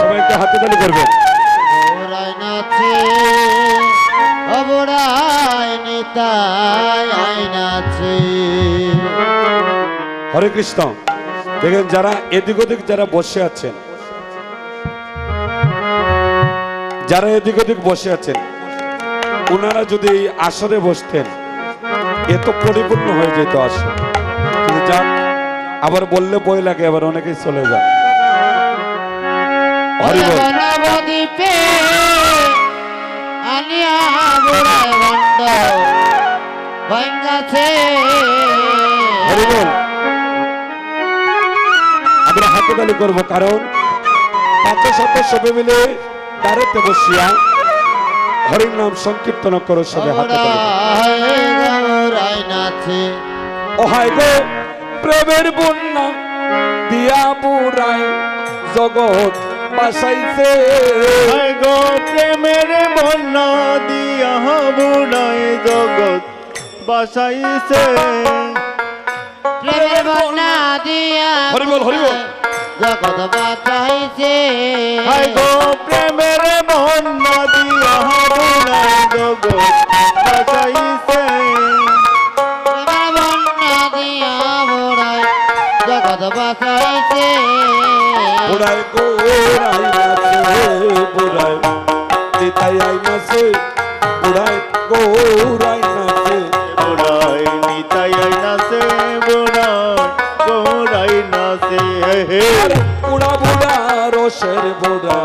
সবাইকে হাতে তালি করবেন নাচে হরে কৃষ্ণ। দেখেন যারা এদিক ওদিক যারা বসে আছেন যারা এদিক ওদিক বসে আছেন ওনারা যদি এই আসরে বসতেন এ তো পরিপূর্ণ হয়ে যেত আসর। কিন্তু যান আবার বললে বই লাগে আবার অনেকেই চলে বল। নবদ্বীপে আনিয়া ভাঙ্গাছে। আমরা হাতে তালি করব কারণ পাঁচশো শত সবে মিলে দাঁড়াতে বসিয়া হরির নাম সংকীর্তন করো সবে হাতে ওহাই গো প্রেমের বন্যা দিয়া জগৎ বাসাইছে। গো প্রেমের বন্যা দিয়া বুড়াই জগৎ বাসাইছে। প্রেমের বন্যা দিয়া হরি বল, হরি বল। জগৎ বাঁচাইছে। হায় গো প্রেমের বন্যা দিয়া বুড়াই জগৎ বাসাইছে। প্রেমের বন্যা দিয়া বুড়াই জগৎ বাঁচাইছে। বুড়ায় গোড়াই নাচে বুড়ায় নিতাই আই নাচে বুড়ায় গোড়াই নাচে। বুড়াই নিতাই নাচে বুড়াই গোড়াই নাচে। হে হে বুড়া বুড়া রসের বুড়া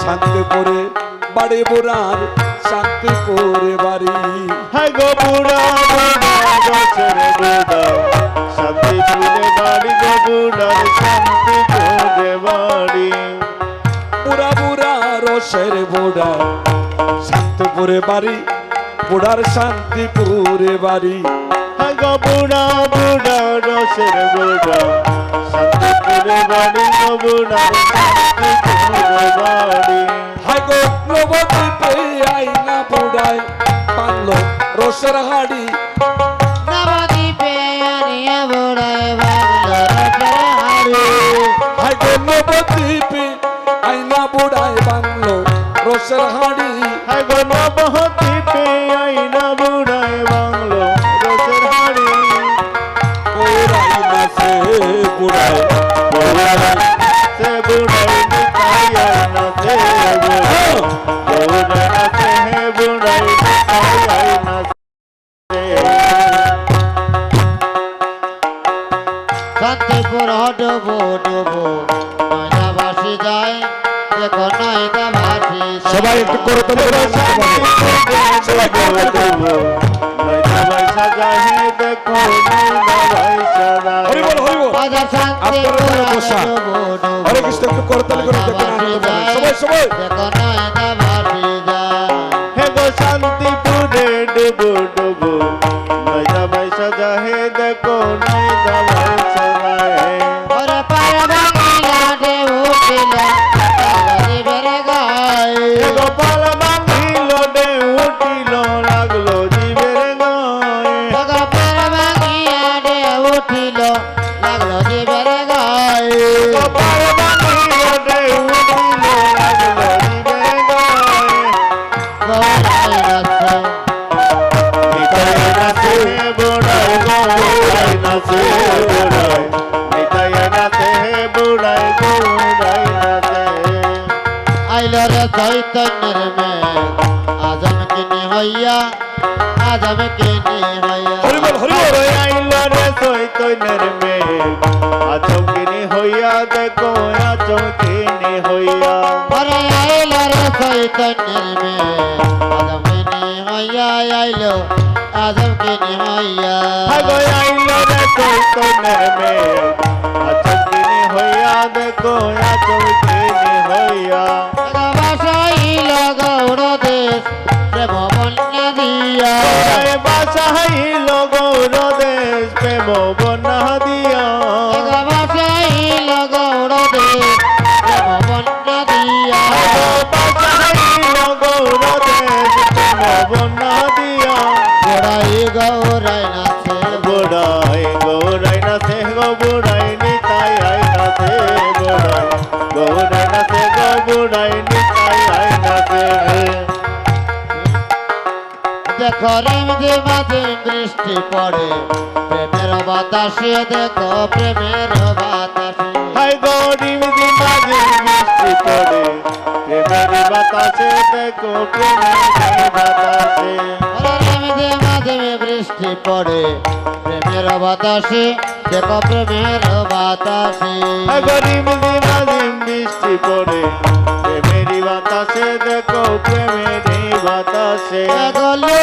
শান্তিপুরে বাড়ি বুড়ার শান্তিপুরে বাড়ি। হায় গো বুড়া বুড়া গছের বুড়া শান্তি ফুলে বাড়ি গো বুড়ার শান্তি রসের বুড়া শান্তিপুরে বাড়ি বুড়ার শান্তিপুরে বাড়ি। গো বুড়া বুড়া রসের বুড়া শান্তি ফুলে বাড়ি গো বুড়ার শান্তি ফুলে বাড়ি। হাই গো নবদ্বীপে আইনা বুড়ায় বাংলো রসের হাড়ি। সবাই একটু করে তোলে তোলে। হরি কৃষ্ণ একটু করে দেখুন সবাই সবাই চৈতন্যের মেঘ আজম কিনি হইয়া আজম কিনি হইয়া। আইল রে চৈতন্যের মেঘ আচমকিনি হইয়া দেখো আচমকিনি হইয়া। ওরে আইল রে চৈতন্যের মেঘ আজম কিনি হইয়া আইল আজম কিনি হইয়া। হাগো আইল রে চৈতন্যের মেঘ আচমকিনি হইয়া দেখো আচমকিনি হইয়া। দেখো রিমঝিম মাঝে বৃষ্টি পড়ে। প্রেমের বাতাসে দেখো প্রেমের বাতাসে। হাই গরিব মাঝে বৃষ্টি পড়ে। প্রেমের বাতাসে দেখো প্রেমের বাতাসে। রিমঝিম মাঝে বৃষ্টি পড়ে। প্রেমের বাতাসে দেখো প্রেমের বাতাসে। গরিব মাঝে বৃষ্টি পড়ে। বাতাসে দেখো প্রেমের বাতাসে। গলে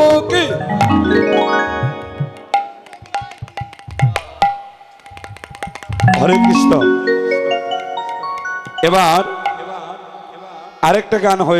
মহাপ্রভু কি? হরে কৃষ্ণ। এবার আরেকটা গান হয়ে